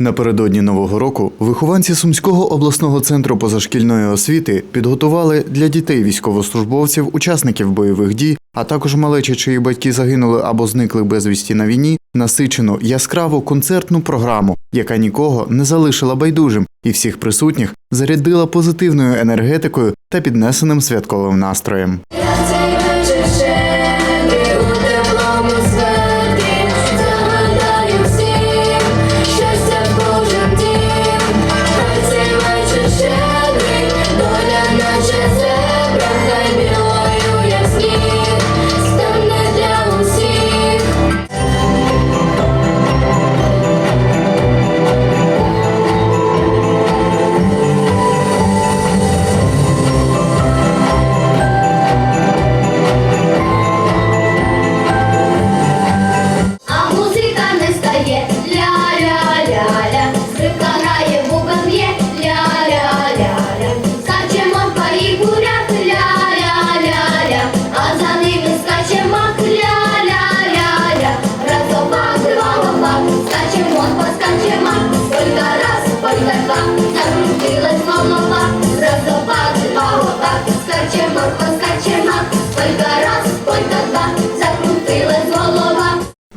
Напередодні нового року вихованці Сумського обласного центру позашкільної освіти підготували для дітей військовослужбовців, учасників бойових дій, а також малечі, чиї батьки загинули або зникли безвісті на війні, насичену яскраву концертну програму, яка нікого не залишила байдужим, і всіх присутніх зарядила позитивною енергетикою та піднесеним святковим настроєм.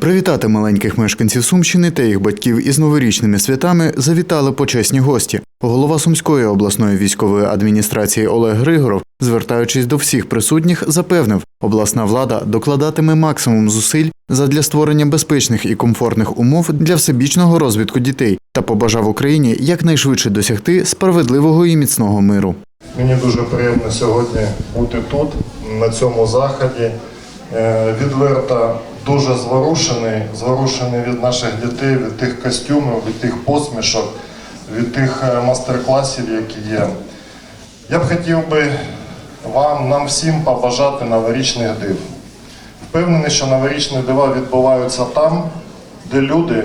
Привітати маленьких мешканців Сумщини та їх батьків із новорічними святами завітали почесні гості. Голова Сумської обласної військової адміністрації Олег Григоров, звертаючись до всіх присутніх, запевнив, обласна влада докладатиме максимум зусиль задля створення безпечних і комфортних умов для всебічного розвитку дітей та побажав Україні якнайшвидше досягти справедливого і міцного миру. Мені дуже приємно сьогодні бути тут, на цьому заході. Е, Відверто дуже зворушений, зворушений від наших дітей, від тих костюмів, від тих посмішок, від тих е, мастер-класів, які є. Я б хотів би вам, нам всім побажати новорічних див. Впевнений, що новорічні дива відбуваються там, де люди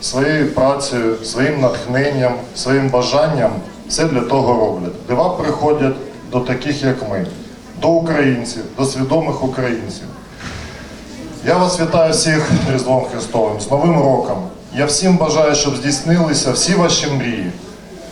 своєю працею, своїм натхненням, своїм бажанням все для того роблять. Дива приходять до таких, як ми, до українців, до свідомих українців. Я вас вітаю всіх Різдвом Христовим, з Новим роком. Я всім бажаю, щоб здійснилися всі ваші мрії.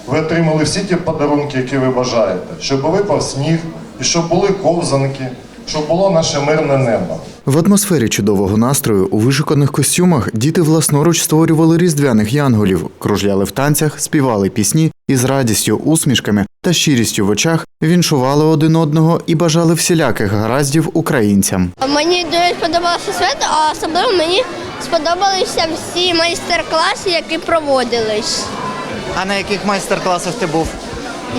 Ви отримали всі ті подарунки, які ви бажаєте, щоб випав сніг, і щоб були ковзанки, щоб було наше мирне небо. В атмосфері чудового настрою у вишуканих костюмах діти власноруч створювали різдвяних янголів, кружляли в танцях, співали пісні і з радістю, усмішками та щирістю в очах віншували один одного і бажали всіляких гараздів українцям. Мені дуже сподобалося свято, а особливо мені сподобалися всі майстер-класи, які проводились. А на яких майстер-класах ти був?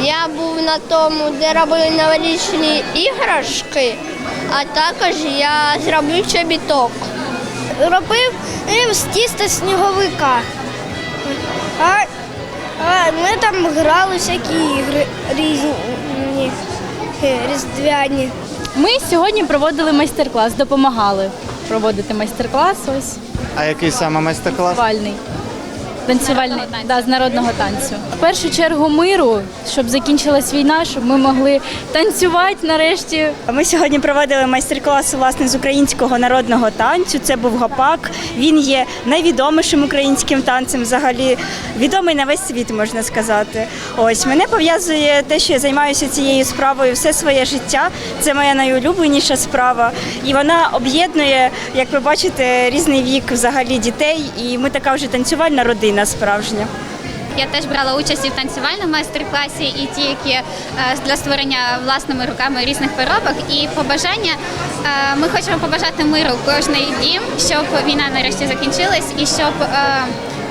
Я був на тому, де робили новорічні іграшки, а також я зробив чобіток. Робив з тіста сніговика. А, а ми там грали всякі ігри різні, е, різдвяні. Ми сьогодні проводили майстер-клас, допомагали проводити майстер-клас ось А який саме майстер-клас? танцювальний. Танцювальний да, з народного танцю. В першу чергу миру, щоб закінчилась війна, щоб ми могли танцювати нарешті. Ми сьогодні проводили майстер-клас власне з українського народного танцю. Це був гопак. Він є найвідомішим українським танцем, взагалі відомий на весь світ, можна сказати. Ось мене пов'язує те, що я займаюся цією справою все своє життя. Це моя найулюбленіша справа, і вона об'єднує, як ви бачите, різний вік взагалі дітей. І ми така вже танцювальна родина справжня. Я теж брала участь і в танцювальному майстер-класі, і ті, які е, для створення власними руками різних поробок. І побажання е, ми хочемо побажати миру в кожний дім, щоб війна нарешті закінчилась, і щоб е,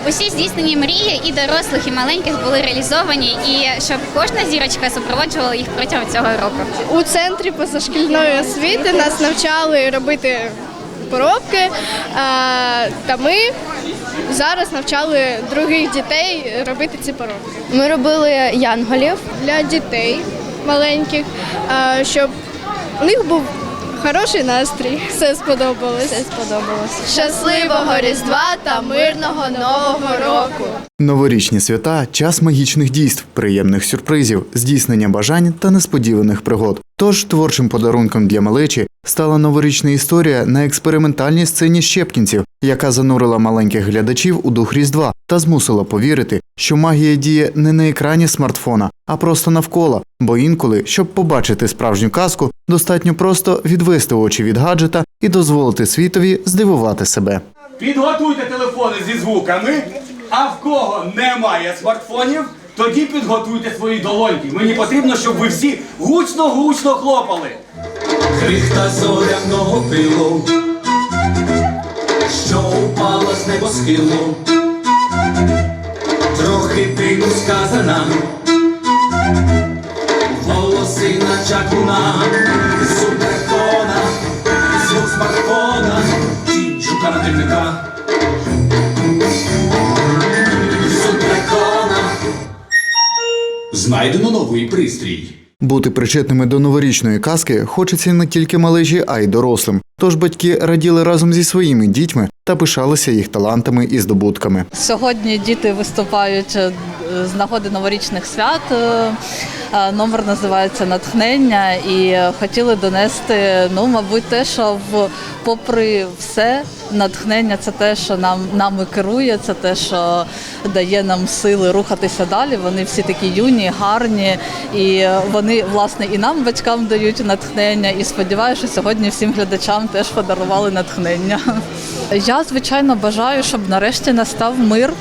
усі здійснені мрії і дорослих, і маленьких були реалізовані, і щоб кожна зірочка супроводжувала їх протягом цього року. У центрі позашкільної освіти нас навчали робити поробки, е, та ми зараз навчали других дітей робити ці поробки. Ми робили янголів для дітей маленьких, е, щоб у них був Хороший настрій. Все сподобалось. Все сподобалось. Щасливого Різдва та мирного Нового року. Новорічні свята час магічних дійств, приємних сюрпризів, здійснення бажань та несподіваних пригод. Тож творчим подарунком для малечі стала новорічна історія на експериментальній сцені Щепкінців, яка занурила маленьких глядачів у дух Різдва та змусила повірити, що магія діє не на екрані смартфона, а просто навколо. Бо інколи, щоб побачити справжню казку, достатньо просто відвести очі від гаджета і дозволити світові здивувати себе. Підготуйте телефони зі звуками, а в кого немає смартфонів, тоді підготуйте свої долоньки. Мені потрібно, щоб ви всі гучно-гучно хлопали. Крихта зоряного пилу, що упала з небосхилу, трохи диву сказана, голосина чаклуна, звук смартфона, тінь шукана звук дракона. Знайдено новий пристрій. Бути причетними до новорічної казки хочеться не тільки малежі, а й дорослим. Тож батьки раділи разом зі своїми дітьми та пишалися їх талантами і здобутками. Сьогодні діти виступають е, з нагоди новорічних свят. Е, е, Номер називається Натхнення і хотіли донести, ну, мабуть, те, що в, попри все, натхнення це те, що нам нами керує, це те, що дає нам сили рухатися далі. Вони всі такі юні, гарні, і вони власне і нам, батькам, дають натхнення. І сподіваюся, що сьогодні всім глядачам теж подарували натхнення. Я звичайно бажаю, щоб нарешті настав мир.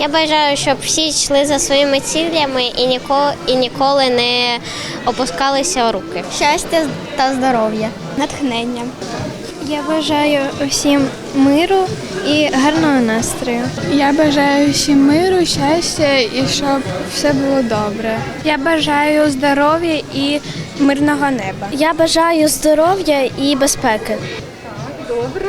Я бажаю, щоб всі йшли за своїми цілями і ніколи, і ніколи не опускалися у руки. Щастя та здоров'я, натхнення. Я бажаю усім миру і гарного настрою. Я бажаю всім миру, щастя і щоб все було добре. Я бажаю здоров'я і мирного неба. Я бажаю здоров'я і безпеки. Добре,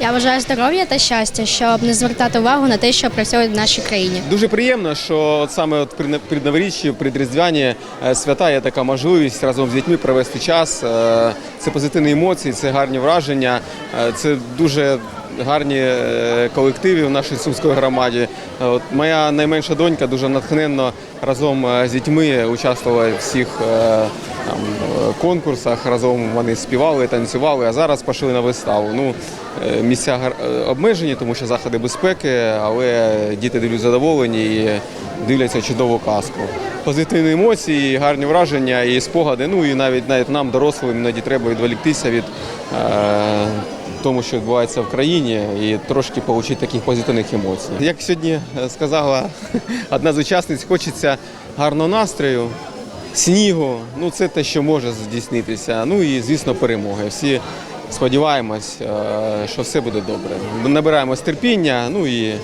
Я бажаю здоров'я та щастя, щоб не звертати увагу на те, що працює в нашій країні. Дуже приємно, що от саме от при передноворіччі, предріздвяні е, свята є така можливість разом з дітьми провести час. Е, Це позитивні емоції, це гарні враження, е, це дуже гарні е, колективи в нашій сумської громаді. От моя найменша донька дуже натхненно разом е, з дітьми участвувала в всіх е, там, конкурсах. Разом вони співали, танцювали, а зараз пішли на виставу. Ну, місця обмежені, тому що заходи безпеки, але діти дивлять задоволені і дивляться чудову казку. Позитивні емоції, гарні враження і спогади. Ну і навіть навіть нам, дорослим, іноді треба відволіктися від е, тому, що відбувається в країні, і трошки отримати таких позитивних емоцій. Як сьогодні е, сказала одна з учасниць, хочеться гарного настрою, снігу. Ну це те, що може здійснитися. Ну і звісно, перемоги. Всі сподіваємось, е, що все буде добре. Набираємось терпіння, ну і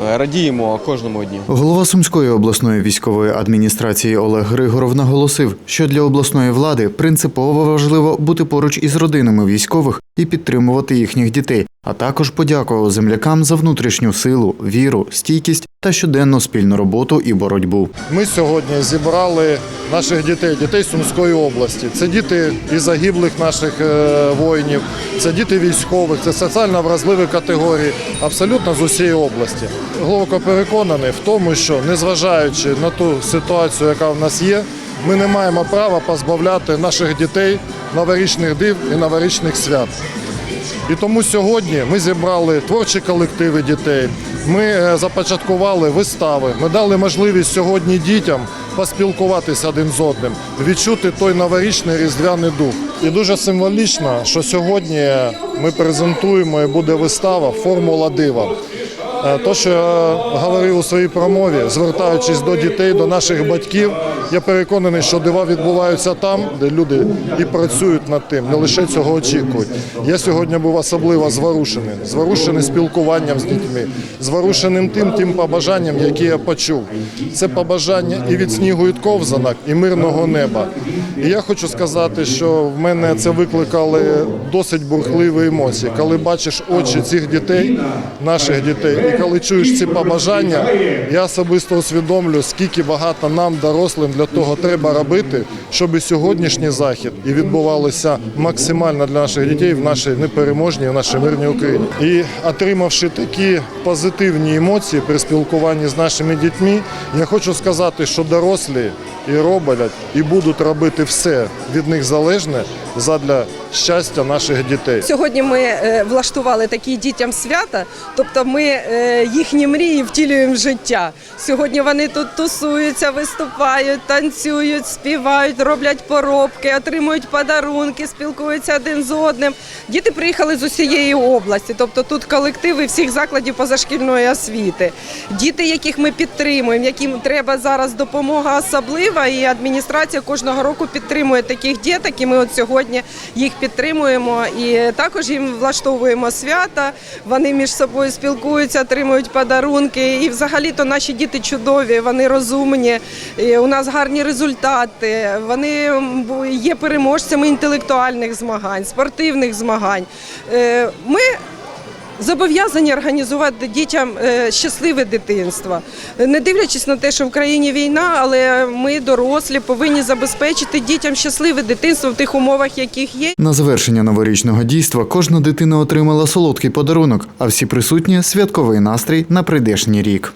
радіємо кожному дню. Голова Сумської обласної військової адміністрації Олег Григоров наголосив, що для обласної влади принципово важливо бути поруч із родинами військових і підтримувати їхніх дітей, а також подякував землякам за внутрішню силу, віру, стійкість та щоденну спільну роботу і боротьбу. Ми сьогодні зібрали наших дітей, дітей Сумської області. Це діти і загиблих наших е, воїнів, це діти військових, це соціально вразливі категорії, абсолютно з усієї області. Глибоко переконаний в тому, що незважаючи на ту ситуацію, яка в нас є, ми не маємо права позбавляти наших дітей новорічних див і новорічних свят. І тому сьогодні ми зібрали творчі колективи дітей. Ми е, започаткували вистави. Ми дали можливість сьогодні дітям поспілкуватися один з одним, відчути той новорічний різдвяний дух. І дуже символічно, що сьогодні ми презентуємо і буде вистава Формула дива. Е, То, що я говорив у своїй промові, звертаючись до дітей, до наших батьків, я переконаний, що дива відбуваються там, де люди і працюють над тим, не лише цього очікують. Я сьогодні був особливо зворушений, зворушений спілкуванням з дітьми, зворушеним тим тим побажанням, які я почув. Це побажання і від снігу від ковзанок, і мирного неба. І я хочу сказати, що в мене це викликали досить бурхливі емоції, коли бачиш очі цих дітей, наших дітей, і коли чуєш ці побажання, я особисто усвідомлю, скільки багато нам, дорослим, для для того треба робити, щоб сьогоднішній захід і відбувалося максимально для наших дітей в нашій непереможній, в нашій мирній Україні. І отримавши такі позитивні емоції при спілкуванні з нашими дітьми, я хочу сказати, що дорослі і роблять, і будуть робити все від них залежне задля щастя наших дітей. Сьогодні ми е, влаштували такі дітям свята, тобто ми е, їхні мрії втілюємо в життя. Сьогодні вони тут тусуються, виступають, танцюють, співають, роблять поробки, отримують подарунки, спілкуються один з одним. Діти приїхали з усієї області, тобто тут колективи всіх закладів позашкільної освіти. Діти, яких ми підтримуємо, яким треба зараз допомога особлива, і адміністрація кожного року підтримує таких діток. І ми от сьогодні їх підтримуємо і також їм влаштовуємо свята. Вони між собою спілкуються, отримують подарунки. І взагалі-то наші діти чудові, вони розумні. У нас гарні результати. Вони є переможцями інтелектуальних змагань, спортивних змагань. Е, Ми Зобов'язані організувати дітям е, щасливе дитинство, не дивлячись на те, що в країні війна, але ми, дорослі, повинні забезпечити дітям щасливе дитинство в тих умовах, яких є. На завершення новорічного дійства кожна дитина отримала солодкий подарунок, а всі присутні святковий настрій на прийдешній рік.